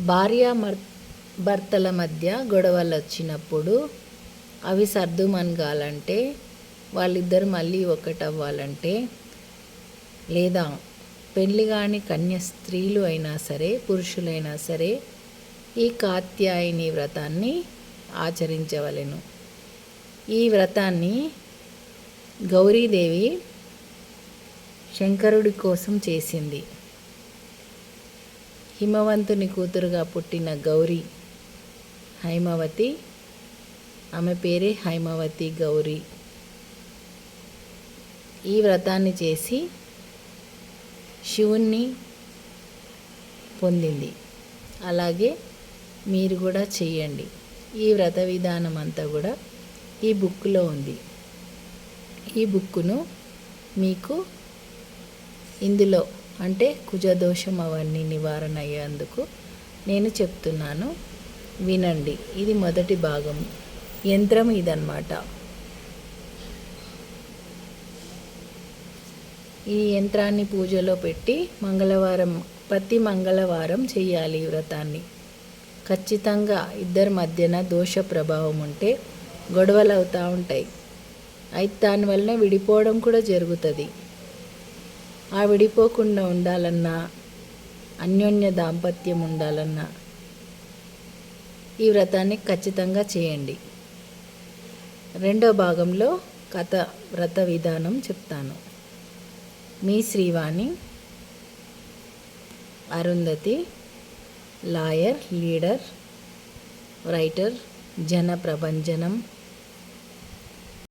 భార్య భర్తల మధ్య గొడవలు వచ్చినప్పుడు అవి సర్దుమనగాలంటే వాళ్ళిద్దరు మళ్ళీ ఒకటవ్వాలంటే లేదా పెళ్ళి కాని కన్య స్త్రీలు అయినా సరే పురుషులైనా సరే ఈ కాత్యాయని వ్రతాన్ని ఆచరించవలెను. ఈ వ్రతాన్ని గౌరీదేవి శంకరుడి కోసం చేసింది. హిమవంతుని కూతురుగా పుట్టిన గౌరీ హైమవతి. ఆమె పేరే హైమవతి గౌరీ. ఈ వ్రతాన్ని చేసి శివుణ్ణి పొందింది. అలాగే మీరు కూడా చెయ్యండి ఈ వ్రత విధానం అంతా కూడా ఈ బుక్లో ఉంది. ఈ బుక్కును మీకు ఇందులో అంటే కుజదోషం అవన్నీ నివారణ అయ్యేందుకు నేను చెప్తున్నాను. వినండి ఇది మొదటి భాగం. యంత్రం ఇదన్నమాట. ఈ యంత్రాన్ని పూజలో పెట్టి మంగళవారం ప్రతి మంగళవారం చేయాలి ఈ వ్రతాన్ని. ఖచ్చితంగా ఇద్దరి మధ్యన దోష ప్రభావం ఉంటే గొడవలు అవుతూ ఉంటాయి. అయితే దానివల్ల విడిపోవడం కూడా జరుగుతుంది. ఆ విడిపోకుండా ఉండాలన్నా అన్యోన్య దాంపత్యం ఉండాలన్నా ఈ వ్రతాన్ని ఖచ్చితంగా చేయండి. రెండో భాగంలో కథ వ్రత విధానం చెప్తాను. మీ Srivani Arundhati lawyer leader writer జన ప్రభంజనం